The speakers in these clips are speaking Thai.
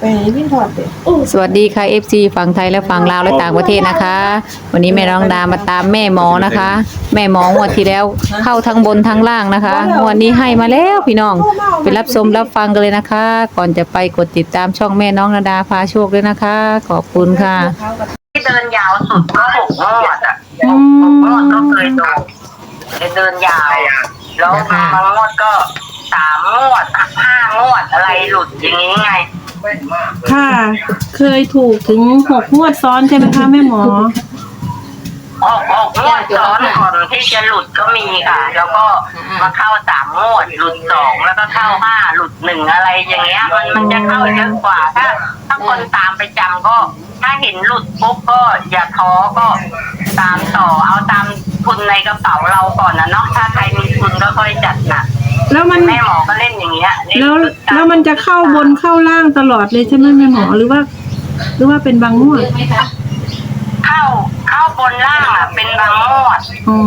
ไปวิ่งถอดเด็กสวัสดีค่ะ FC ฝั่งไทยและฝั่งลาวและต่างประเทศนะคะ วันนี้แม่น้องดามาตามแม่หมอนะคะ แม่หมองวดที่แล้วเข้าทั้งบนทั้งล่างนะคะงวดนี้ให้มาแล้วพี่น้องไปรับชมรับฟังกันเลยนะคะ ก่อนจะไปกดติดตามช่องแม่น้องนาดาพาโชคด้วยนะคะ ขอบคุณค่ะที่เดินยาวสุดก็หกงวดอะอืหมกงวดก็เคยโดนไปเดินยาวแล้วบางงวดก็สามงวดอะห้างวดอะไรหลุดอย่างนี้ไง ค่ะ เคยถูกถึงหกงวดซ้อนใช่ไหมคะแม่หมอ ออกออกงวดซ้อนก่อนที่จะหลุดก็มีค่ะ แล้วก็มาเข้าสามงวดหลุดสองแล้วก็เข้าห้าหลุดหนึ่งอะไรอย่างเงี้ย มันมันจะเข้าเยอะกว่า ถ้า ถ้าคนตามไปจำก็ ถ้าเห็นหลุดปุ๊บก็อย่าท้อก็ตามต่อเอาตามทุนในกระเป๋าเราก่อนนะเนาะถ้าใครมีทุนก็ค่อยจัดหนัก แล้วมัน แม่หมอก็เล่นอย่างเงี้ยเนแล้วแล้วมันจะเข้าบนเข้าล่างตลอดเลยใช่ไหมแม่หมอหรือว่า หรือว่าเป็นบางงวดเข้าเข้าบนล่างอะ เป็นบางงวด อ๋อ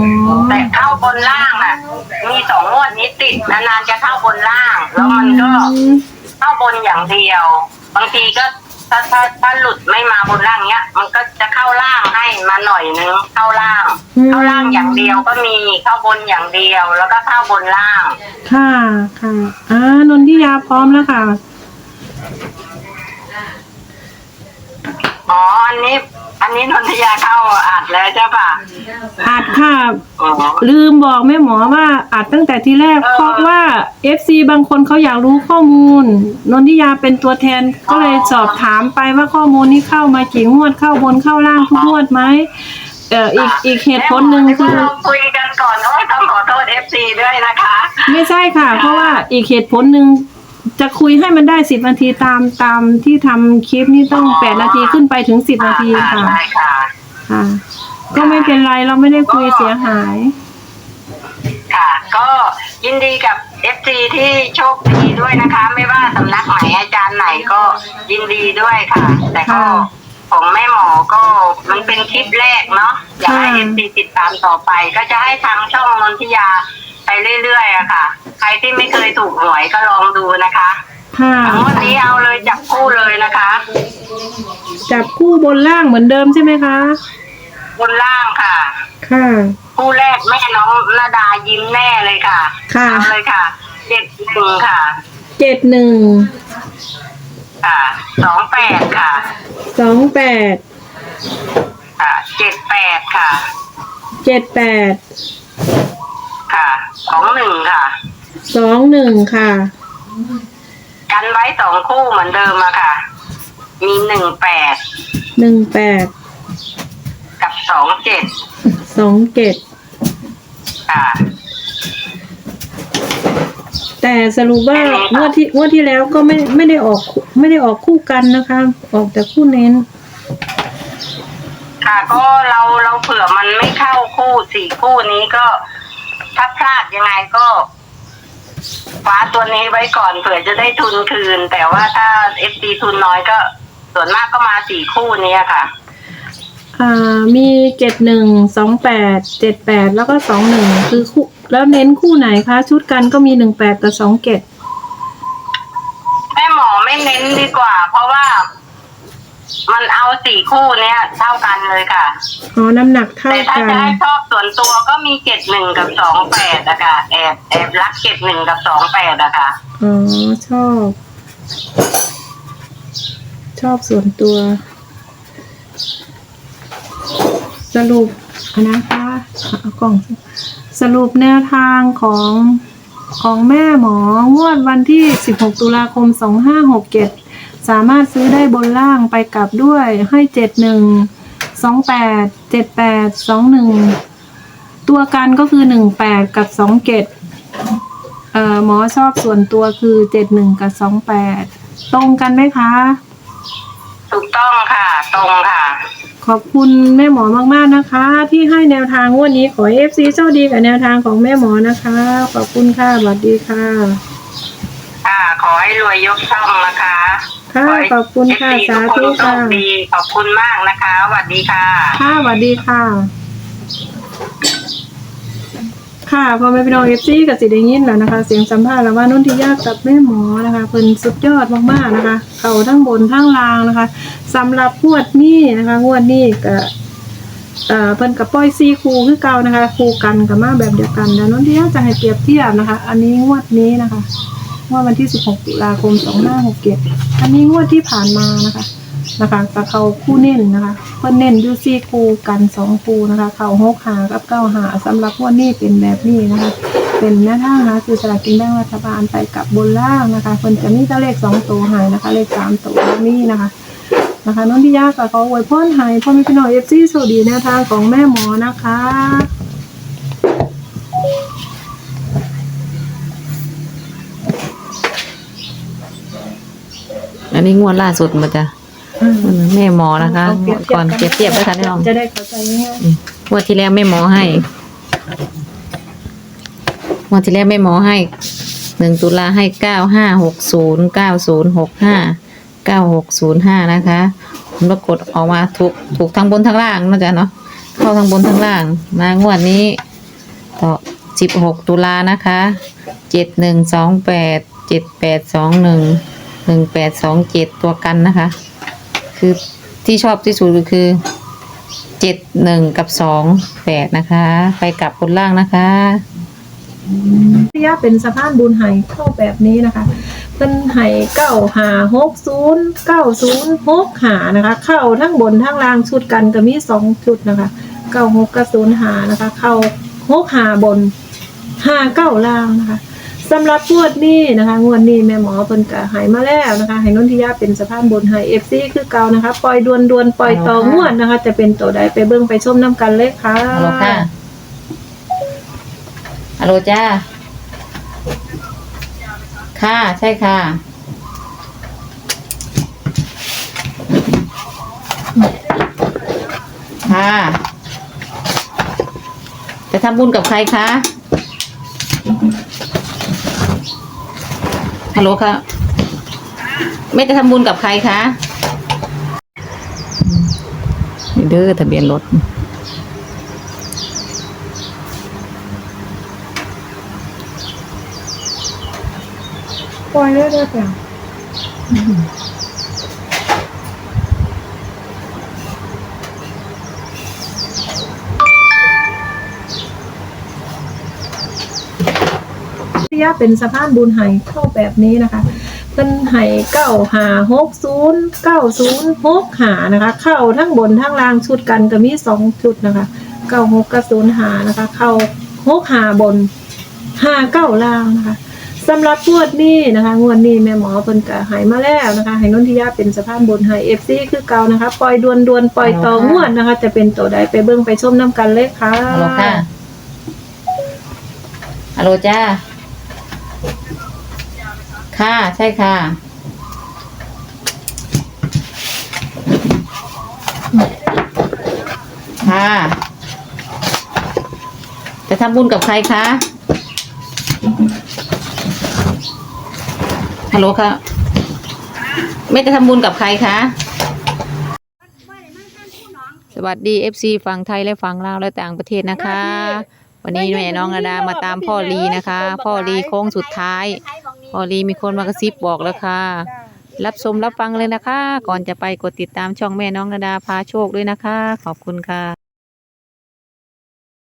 แต่เข้าบนล่างอะ มีสองงวดนี้ติดนานๆจะเข้าบนล่าง แล้วมันก็อืมเข้าบนอย่างเดียว บางทีก็ ถ้าถ้าถ้าหลุดไม่มาบนล่างเนี้ย มันก็จะเข้าล่างให้มาหน่อยนึงเข้าล่างเข้าล่างอย่างเดียวก็มีเข้าบนอย่างเดียว แล้วก็เข้าบนล่าง ค่ะค่ะอ่านนทิยาพร้อมแล้วค่ะ อ๋ออันนี้ อันนี้นนทยาเข้าอัดแล้วใช่ปะอัดค่ะ อ๋อ ลืมบอกแม่หมอว่าอัดตั้งแต่ที่แรก เออ เพราะว่า FC บางคนเขาอยากรู้ข้อมูล นนทิยาเป็นตัวแทนก็เลยสอบถามไปว่าข้อมูลนี้เข้ามากี่งวดเข้าบนเข้าล่างทุกงวดไหมเอ่ออีกอีกเหตุผลหนึ่งคือ เราคุยกันก่อนโอ้ยต้องขอโทษเอฟซีด้วยนะคะ ไม่ใช่ค่ะ เพราะว่าอีกเหตุผลหนึ่ง จะคุยให้มันได้สิบนาทีตามตามที่ทำคลิปนี่ต้องอ๋อแปดนาทีขึ้นไปถึงสิบนาทีค่ะได้ค่ะ ค่ะ ก็ไม่เป็นไรเราไม่ได้คุยเสียหาย ค่ะ ก็ยินดีกับเอฟซีที่โชคดีด้วยนะคะ ไม่ว่าสำนักไหนอาจารย์ไหนก็ยินดีด้วยค่ะ แต่ก็ค่ะของแม่หมอก็มันเป็นคลิปแรกเนาะอยากให้ ค่ะเอฟซีติดตามต่อไป ก็จะให้ทางช่องนนทิยา ไปเรื่อยๆอะค่ะ ใครที่ไม่เคยถูกหวยก็ลองดูนะคะค่ะงวดนี้เอาเลยจับคู่เลยนะคะจับคู่บนล่างเหมือนเดิมใช่ไหมคะ บนล่างค่ะ ค่ะ คู่แรกแม่น้องนาดายิ้มแน่เลยค่ะค่ะ เอาเลยค่ะเจ็ดหนึ่งค่ะ เจ็ดหนึ่งค่ะสองแปดค่ะสองแปดค่ะเจ็ดแปดค่ะ เจ็ดแปด ค่ะสองหนึ่งค่ะ สองหนึ่งค่ะ กันไว้สองคู่เหมือนเดิมอะค่ะ มีหนึ่งแปดหนึ่งแปดกับสองเจ็ดสองเจ็ดค่ะ แต่สรุปว่างวดที่งวดที่แล้วก็ไม่ไม่ได้ออกคู่ไม่ได้ออกคู่กันนะคะ ออกแต่คู่เน้น ค่ะก็เราเราเผื่อมันไม่เข้าคู่สี่คู่นี้ก็ ถ้าพลาดยังไงก็คว้าตัวนี้ไว้ก่อนเผื่อจะได้ทุนคืน แต่ว่าถ้าเอฟซีทุนน้อยก็ ส่วนมากก็มาสี่คู่นี้ค่ะ อ่า มีเจ็ดหนึ่งสองแปดเจ็ดแปดแล้วก็สองหนึ่งคือคู่ แล้วเน้นคู่ไหนคะ ชุดกันก็มีหนึ่งแปดกับสองเจ็ดแม่หมอไม่เน้นดีกว่า เพราะว่า มันเอาสี่คู่เนี้ยเท่ากันเลยค่ะ อ๋อ น้ำหนักเท่าแต่ถ้ากัน จะให้ชอบส่วนตัวก็มีเจ็ดหนึ่งกับสองแปดอะค่ะแอบแอบรักเจ็ดหนึ่งกับสองแปดอะค่ะ อ๋อ ชอบ ชอบส่วนตัว สรุปนะคะเอากล่องสรุปแนวทางของของแม่หมองวดวันที่ 16 ตุลาคม 2567 สามารถซื้อได้บนล่างไปกลับด้วยให้71 28 78 21ตัวกันก็คือ18กับ27เอ่อหมอชอบส่วนตัวคือ71กับ28ตรงกันไหมคะ ถูกต้องค่ะ ตรงค่ะ ขอบคุณแม่หมอมาก ๆ นะคะ ที่ให้แนวทางงวันนี้ขอเอฟซีโชคดีกับแนวทางของแม่หมอนะคะ ขอบคุณค่ะสวัสดีค่ะ ค่ะ ขอให้รวยยกช่องนะคะ ค่ะให้ขอบคุณค่ะ FC สาธุทุกนโชค่ะ ดีขอบคุณมากนะคะสวัสดีค่ะค่ะสวัสดีค่ะ ค่ะพอแม่พี่น้องเอฟซีกับสิได้ยินแล้วนะคะ เสียงสัมภาษณ์แล้วว่านุ่นทิยากับแม่หมอนะคะเพิ่นสุดยอดมากๆนะคะ เขาทั้งบนทั้งล่างนะคะสำหรับงวดนี้นะคะงวดนี้ก็เอ่อเพิ่นกับป้อยซีคูคือเก่านะคะ คูกันกับมาแบบเดียวกันแล้วนุ่นทิยาจะให้เปรียบเทียบนะคะ อันนี้งวดนี้นะคะ งวดวันที่ 16 ตุลาคม 2567 อันนี้งวดที่ผ่านมานะคะนะคะกับเขาคู่เน้นนะคะเพิ่นเน้นอยูซี่คู่กันสองคู่นะคะ เขาหกหากับเก้าหาสำหรับงวันนี้เป็นแบบนี้นะคะ เป็นหน้าท่างนะคือสลากกินแบ่งรัฐบาลไปกับบนล่างนะคะเพิ่นจะมีแต่เลขสองตัวหายนะคะ เลขสามตัวนี่นะคะนะคะน้องที่ยากกับเขาอวยพรให้พ่อแม่พี่น้องเอฟซีสวัสดีแนวทางของแม่หมอนะคะ นนี้งวดล่าสุดมาจ้ะอืมแม่หมอนะคะเอาเปรียบเทียบก่อนเปรียบเทียบด้วยค่ะพี่น้องจะได้เข้าใจง่ายงวดที่แล้วแม่หมอให้งวดที่แล้วแม่หมอให้หนึ่งตุลาให้เก้าห้าหกศูนย์เก้าศูนย์หกห้าเก้าหกศูนย์ห้านะคะผมปรากฏออกมาถูกถูกทั้งบนทั้งล่างนะจ๊ะเนาะเข้าทั้งบนทั้งล่าง มางวดนี้ต่อสิบหกตุลานะคะเจ็ดหนึ่งสองแปดเจ็ดแปดสองหนึ่ง หนึ่งแปดสองเจ็ดตัวกันนะคะ คือที่ชอบที่สุดก็คือเจ็ดหนึ่งกับสองแปดนะคะ ไปกลับบนล่างนะคะที่ยาเป็นสะพานบุญไห้เข้าแบบนี้นะคะเป็นไห้เก้าหาหกศูนย์เก้าศูนย์หกหานะคะ เข้าทั้งบนทั้งล่างชุดกันก็มีสองชุดนะคะเก้าหกกับศูนย์หานะคะ เข้าหกหาบนห้าเก้าล่างนะคะ สำหรับงวดนี้นะคะงวดนี้แม่หมอเพิ่นก็หายมาแล้วนะคะให้นนทิยาเป็นสะพานบุญไห้เอฟซีคือเก่านะคะปล่อยดวนดวนๆปล่อยต่องวดนะคะ จะเป็นตัวใดไปเบิ่งไปชมน้ำกันเลยค่ะ ฮัลโหลค่ะฮัลโหลจ้า ค่ะ ใช่ค่ะ ค่ะ จะทำบุญกับใครคะ ฮัลโหลค่ะไม่จะทำบุญกับใครคะนี่เด้อทะเบียนรถปล่อยเลยเปล่า ยาเป็นสะพานบุญไห้เข้าแบบนี้นะคะเป็นไห้เก้าหาหกศูนย์เก้าศูนย์หกหานะคะ เข้าทั้งบนทั้งล่างชุดกันก็มีสองชุดนะคะเก้าหกกับศูนย์หานะคะ เข้าหกหาบนห้าเก้าล่างนะคะสำหรับงวดนี้นะคะงวดนี้แม่หมอเพิ่นก็หายมาแล้วนะคะให้นนทิยาเป็นสะพานบุญไห้เอฟซีคือเก่านะคะ ปล่อยดวนดวนปล่อยต่องวดนะคะ จะเป็นตัวใดไปเบิ่งไปชมน้ำกันเลยค่ะฮัลโหลค่ะฮัลโหลจ้า ค่ะ ใช่ค่ะค่ะ จะทำบุญกับใครคะฮัลโหลค่ะไม่จะทำบุญกับใครคะสวัสดี FC ฝั่งไทยและฝั่งลาวและต่างประเทศนะคะ วันนี้แม่น้องระดามาตามพ่อลีนะคะ พ่อลีโค้งสุดท้าย พอลีมีคนมากระซิบบอกแล้วค่ะ รับชมรับฟังเลยนะคะ ก่อนจะไปกดติดตามช่องแม่น้องนาดาพาโชคด้วยนะคะ ขอบคุณค่ะ